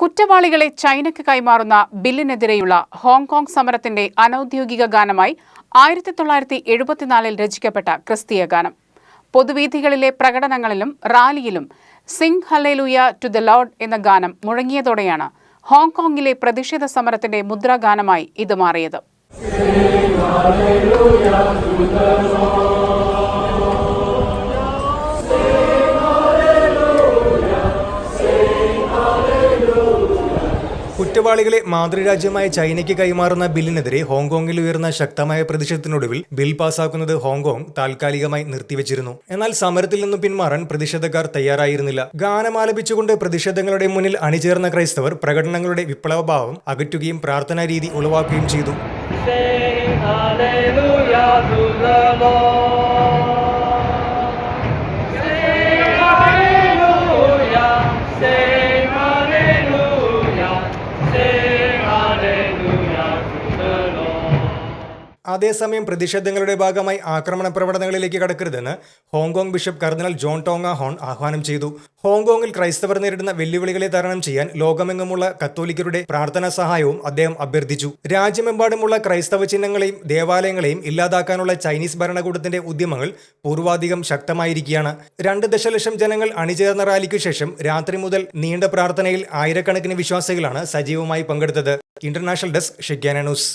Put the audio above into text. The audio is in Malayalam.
കുറ്റവാളികളെ ചൈനയ്ക്ക് കൈമാറുന്ന ബില്ലിനെതിരെയുള്ള ഹോങ്കോങ് സമരത്തിന്റെ അനൌദ്യോഗിക ഗാനമായി ആയിരത്തി തൊള്ളായിരത്തി എഴുപത്തിനാലിൽ രചിക്കപ്പെട്ട ക്രിസ്തീയ ഗാനം. പൊതുവീഥികളിലെ പ്രകടനങ്ങളിലും റാലിയിലും sing hallelujah to the lord എന്ന ഗാനം മുഴങ്ങിയതോടെയാണ് ഹോങ്കോങ്ങിലെ പ്രതിഷേധ സമരത്തിന്റെ മുദ്രാഗാനമായി ഇത് മാറിയത്. കുറ്റവാളികളെ മാതൃരാജ്യമായ ചൈനയ്ക്ക് കൈമാറുന്ന ബില്ലിനെതിരെ ഹോങ്കോങ്ങിൽ ഉയർന്ന ശക്തമായ പ്രതിഷേധത്തിനൊടുവിൽ ബിൽ പാസാക്കുന്നത് ഹോങ്കോങ് താൽക്കാലികമായി നിർത്തിവച്ചിരുന്നു. എന്നാൽ സമരത്തിൽ നിന്നും പിന്മാറാൻ പ്രതിഷേധക്കാർ തയ്യാറായിരുന്നില്ല. ഗാനമാലപിച്ചുകൊണ്ട് പ്രതിഷേധങ്ങളുടെ മുന്നിൽ അണിചേർന്ന ക്രൈസ്തവർ പ്രകടനങ്ങളുടെ വിപ്ലവഭാവം അകറ്റുകയും പ്രാർത്ഥനാ രീതി ഉളവാക്കുകയും ചെയ്തു. അതേസമയം പ്രതിഷേധങ്ങളുടെ ഭാഗമായി ആക്രമണ പ്രവണതകളിലേക്ക് കടക്കരുതെന്ന് Hong Kong bishop cardinal John Tong Hon ആഹ്വാനം ചെയ്തു. ഹോങ്കോങ്ങിൽ ക്രൈസ്തവർ നേരിടുന്ന വെല്ലുവിളികളെ തരണം ചെയ്യാൻ ലോകമെങ്ങുമുള്ള കത്തോലിക്കരുടെ പ്രാർത്ഥനാ സഹായവും അദ്ദേഹം അഭ്യർത്ഥിച്ചു. രാജ്യമെമ്പാടുമുള്ള ക്രൈസ്തവ ചിഹ്നങ്ങളെയും ദേവാലയങ്ങളെയും ഇല്ലാതാക്കാനുള്ള ചൈനീസ് ഭരണകൂടത്തിന്റെ ഉദ്യമങ്ങൾ പൂർവാധികം ശക്തമായിരിക്കുകയാണ്. രണ്ട് ദശലക്ഷം ജനങ്ങൾ അണിചേർന്ന റാലിക്കു ശേഷം രാത്രി മുതൽ നീണ്ട പ്രാർത്ഥനയിൽ ആയിരക്കണക്കിന് വിശ്വാസികളാണ് സജീവമായി പങ്കെടുത്തത്. ഇന്റർനാഷണൽ ഡെസ്ക് ഷിഗ്യാന ന്യൂസ്.